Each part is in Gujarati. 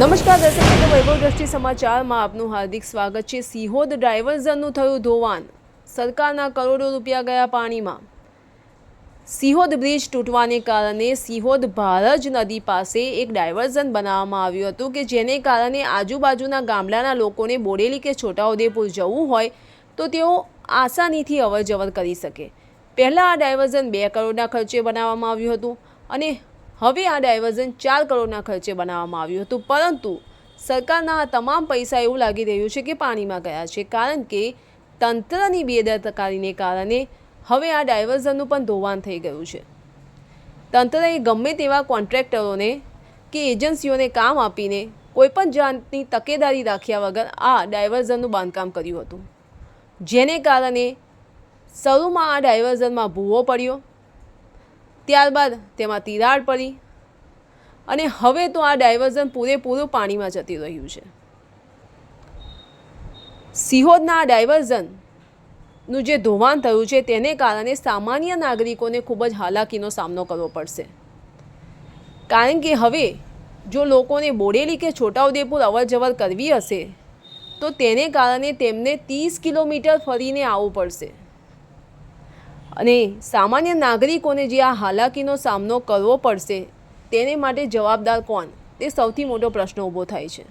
નમસ્કાર, દર્શક મિત્રો, વૈભવ દ્રષ્ટિ સમાચારમાં આપનું હાર્દિક સ્વાગત છે. સિહોદ ડાયવર્ઝનનું થયું ધોવાણ. સરકારના કરોડો રૂપિયા ગયા પાણીમાં. સિહોદ બ્રિજ તૂટવાને કારણે સિહોદ ભારજ નદી પાસે એક ડાયવર્ઝન બનાવવામાં આવ્યું હતું કે જેને કારણે આજુબાજુના ગામડાના લોકોને બોડેલી કે છોટાઉદેપુર જવું હોય તો તેઓ આસાનીથી અવરજવર કરી શકે. પહેલાં આ ડાયવર્ઝન બે કરોડના ખર્ચે બનાવવામાં આવ્યું હતું અને હવે આ ડાયવર્ઝન ચાર કરોડના ખર્ચે બનાવવામાં આવ્યું હતું, પરંતુ સરકારના આ તમામ પૈસા એવું લાગી રહ્યું છે કે પાણીમાં ગયા છે, કારણ કે તંત્રની બેદરકારીને કારણે હવે આ ડાયવર્ઝનનું પણ ધોવાણ થઈ ગયું છે. તંત્રએ ગમે તેવા કોન્ટ્રાક્ટરોને કે એજન્સીઓને કામ આપીને કોઈપણ જાતની તકેદારી રાખ્યા વગર આ ડાયવર્ઝનનું બાંધકામ કર્યું હતું. જેને કારણે શરૂમાં આ ડાયવર્ઝનમાં ભૂવો પડ્યો ત્યારબાદ તેમાં તિરાડ પડી અને હવે તો આ ડાયવર્ઝન પૂરેપૂરું પાણીમાં જતી રહ્યું છે. સિહોદના ડાયવર્ઝનનું જે ધોવાણ થયું છે તેને કારણે સામાન્ય નાગરિકોને ખૂબ જ હાલાકીનો સામનો કરવો પડશે. કારણ કે હવે જો લોકોને બોડેલી કે છોટાઉદેપુર અવરજવર કરવી હશે, તો તેને કારણે તેમને ત્રીસ કિલોમીટર ફરીને આવવું પડશે. અને સામાન્ય નાગરિકોને જે આ હાલાકીનો સામનો કરવો પડશે, તેને માટે જવાબદાર કોણ? તે સૌથી મોટો પ્રશ્ન ઊભો થાય છે.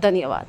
ધન્યવાદ.